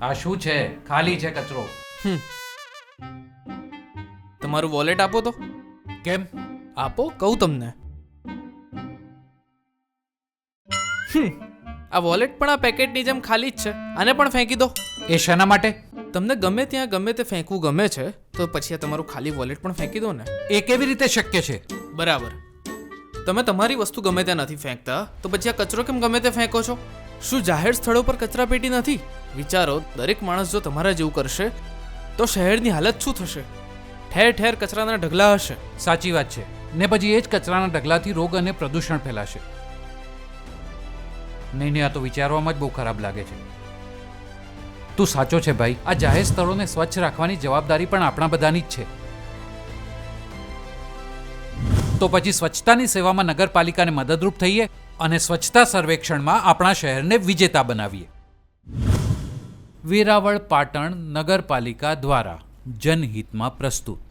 આ શું છે? ખાલી છે કચરો. હમ. તમારું વોલેટ આપો તો. કેમ? આપો કહું તમને. આ વોલેટ પણ આ પેકેટની જેમ ખાલી જ છે. આને પણ ફેંકી દો. એ શાના માટે? તમને ગમે ત્યાં ગમે તે ફેંકવું ગમે છે તો પછી આ તમારું ખાલી વોલેટ પણ ફેંકી દો ને. એ કેવી રીતે શક્ય છે? બરાબર. તમે તમારી વસ્તુ ગમે ત્યાં નથી ફેંકતા તો પછી આ કચરો કેમ ગમે તે ફેંકો છો? શું જાહેર સ્થળો પર કચરાપેટી નથી? વિચારો, દરેક માણસ જો તમારા જેવું કરશે, તો શહેરની હાલત શું થશે? ઠેર ઠેર કચરાના ઢગલા હશે. સાચી વાત છે. ને પછી એ જ કચરાના ઢગલાથી રોગ અને પ્રદૂષણ ફેલાશે. નહીં નહીં, આ તો વિચારવામાં જ બહુ ખરાબ લાગે છે. તું સાચો છે ભાઈ. આ જાહેર સ્થળોને સ્વચ્છ રાખવાની જવાબદારી પણ આપણા બધાની જ છે. તો પછી સ્વચ્છતાની સેવામાં નગરપાલિકાને મદદરૂપ થઈએ? અને સ્વચ્છતા સર્વેક્ષણમાં આપણા શહેરને વિજેતા બનાવીએ. વેરાવળ પાટણ નગરપાલિકા દ્વારા જનહિતમાં પ્રસ્તુત.